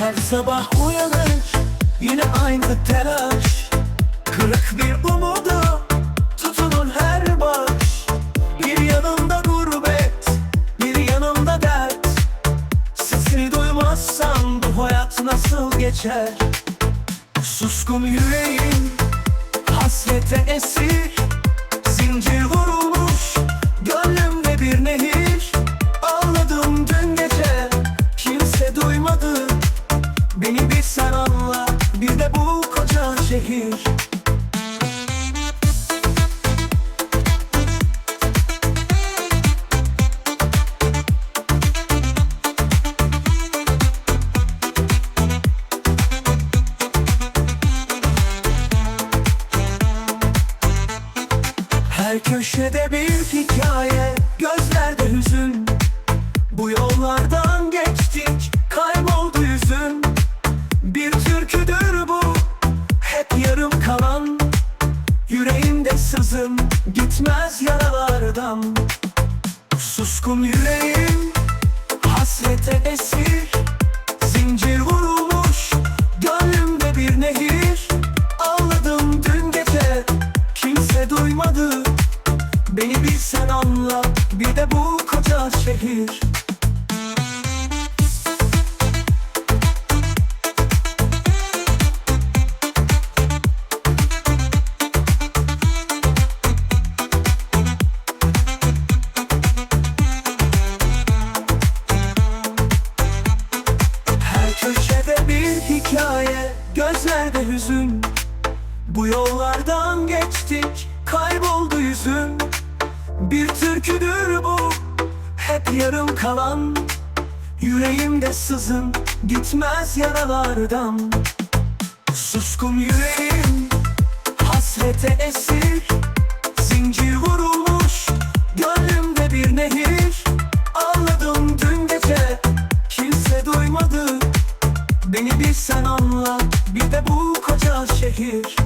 Her sabah uyanır yine aynı telaş. Kırık bir umuda tutunur her baş. Bir yanımda gurbet, bir yanımda dert. Sesini duymazsam bu hayat nasıl geçer? Suskun yüreğim hasrete esir Zincir vurulmuş şehir. Her köşede bir hikaye, gözlerde hüzün. Bu yollardan geçtik, kayboldu yüzün. Bir türküdür bu, yarım kalan Yüreğimde sızım, gitmez yaralardan. Suskun yüreğim, hasrete esir Zincir vurulmuş, gönlümde bir nehir. Ağladım dün gece, kimse duymadı. Beni bir sen anla, bir de bu koca şehir hikaye, gözlerde hüzün. Bu yollardan geçtik, kayboldu yüzün. Bir türküdür bu, hep yarım kalan. Yüreğimde sızın, gitmez yaralardan. Suskun yüreğim, hasrete esir. Zincir vurulmuş, gönlümde bir nehir. Ağladım dün gece, kimse duymadı Beni bir sen anla, bir de bu koca şehir